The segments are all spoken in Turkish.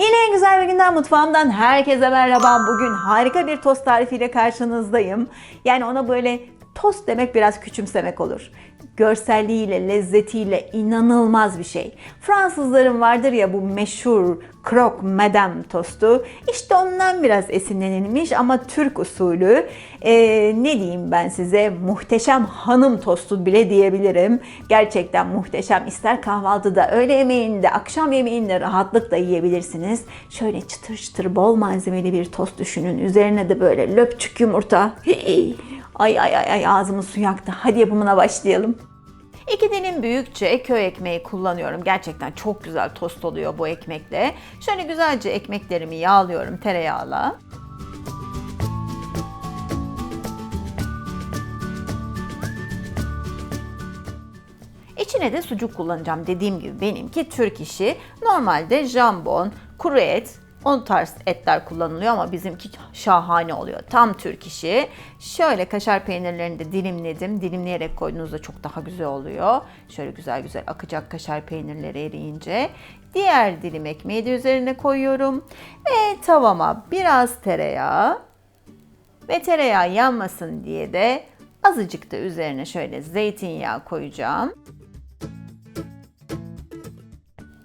Yine güzel bir günden mutfağımdan herkese merhaba. Bugün harika bir tost tarifiyle karşınızdayım. Yani ona böyle tost demek biraz küçümsemek olur. Görselliğiyle, lezzetiyle inanılmaz bir şey. Fransızların vardır ya bu meşhur croque madame tostu. İşte ondan biraz esinlenilmiş ama Türk usulü. Ee, ne diyeyim ben size muhteşem hanım tostu bile diyebilirim. Gerçekten muhteşem. İster kahvaltıda, öğle yemeğinde, akşam yemeğinde rahatlıkla yiyebilirsiniz. Şöyle çıtır çıtır bol malzemeli bir tost düşünün. Üzerine de böyle löpçük yumurta. Ay ay ay ay ağzımın suyu aktı. Hadi yapımına başlayalım. İki dilim büyükçe köy ekmeği kullanıyorum. Gerçekten çok güzel tost oluyor bu ekmekle. Şöyle güzelce ekmeklerimi yağlıyorum tereyağla. İçine de sucuk kullanacağım. Dediğim gibi benimki Türk işi. Normalde jambon, kuru et, o tarz etler kullanılıyor ama bizimki şahane oluyor. Tam Türk işi. Şöyle kaşar peynirlerini de dilimledim. Dilimleyerek koyduğunuzda çok daha güzel oluyor. Şöyle güzel güzel akacak kaşar peynirleri eriyince. Diğer dilim ekmeği de üzerine koyuyorum. Ve tavama biraz tereyağı ve tereyağı yanmasın diye de azıcık da üzerine şöyle zeytinyağı koyacağım.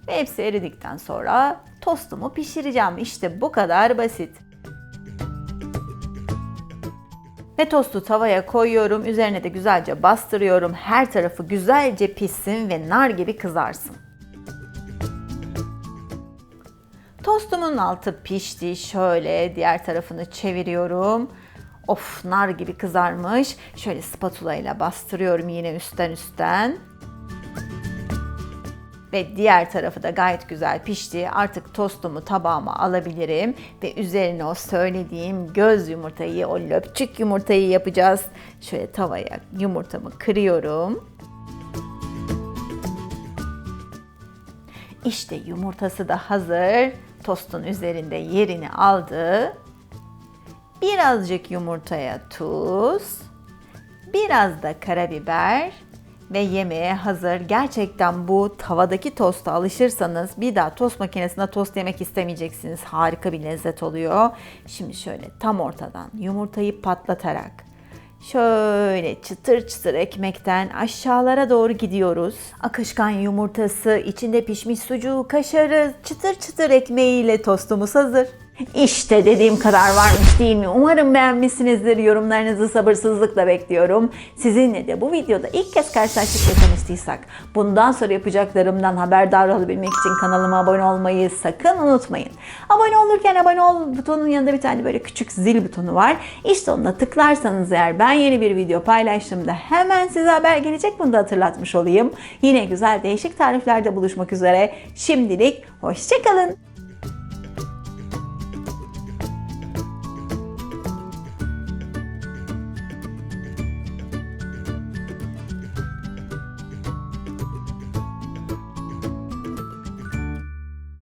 Ve hepsi eridikten sonra tostumu pişireceğim. İşte bu kadar basit. Ve tostu tavaya koyuyorum. Üzerine de güzelce bastırıyorum. Her tarafı güzelce pişsin ve nar gibi kızarsın. Tostumun altı pişti. Şöyle diğer tarafını çeviriyorum. Of nar gibi kızarmış. Şöyle spatula ile bastırıyorum yine üstten üstten. Ve diğer tarafı da gayet güzel pişti. Artık tostumu tabağıma alabilirim. Ve üzerine o söylediğim göz yumurtayı, o löpçük yumurtayı yapacağız. Şöyle tavaya yumurtamı kırıyorum. İşte yumurtası da hazır. Tostun üzerinde yerini aldı. Birazcık yumurtaya tuz, biraz da karabiber ve yemeğe hazır. Gerçekten bu tavadaki tosta alışırsanız bir daha tost makinesinde tost yemek istemeyeceksiniz. Harika bir lezzet oluyor. Şimdi şöyle tam ortadan yumurtayı patlatarak Şöyle çıtır çıtır ekmekten aşağılara doğru gidiyoruz. Akışkan yumurtası, içinde pişmiş sucuğu, kaşarı, çıtır çıtır ekmeğiyle tostumuz hazır. İşte dediğim kadar varmış değil mi? Umarım beğenmişsinizdir. Yorumlarınızı sabırsızlıkla bekliyorum. Sizinle de bu videoda ilk kez karşılaştık ve tanıştıysak bundan sonra yapacaklarımdan haberdar olabilmek için kanalıma abone olmayı sakın unutmayın. Abone olurken abone ol butonunun yanında bir tane böyle küçük zil butonu var. İşte onunla tıklarsanız eğer ben yeni bir video paylaştığımda hemen size haber gelecek. Bunu da hatırlatmış olayım. Yine güzel değişik tariflerde buluşmak üzere. Şimdilik hoşçakalın.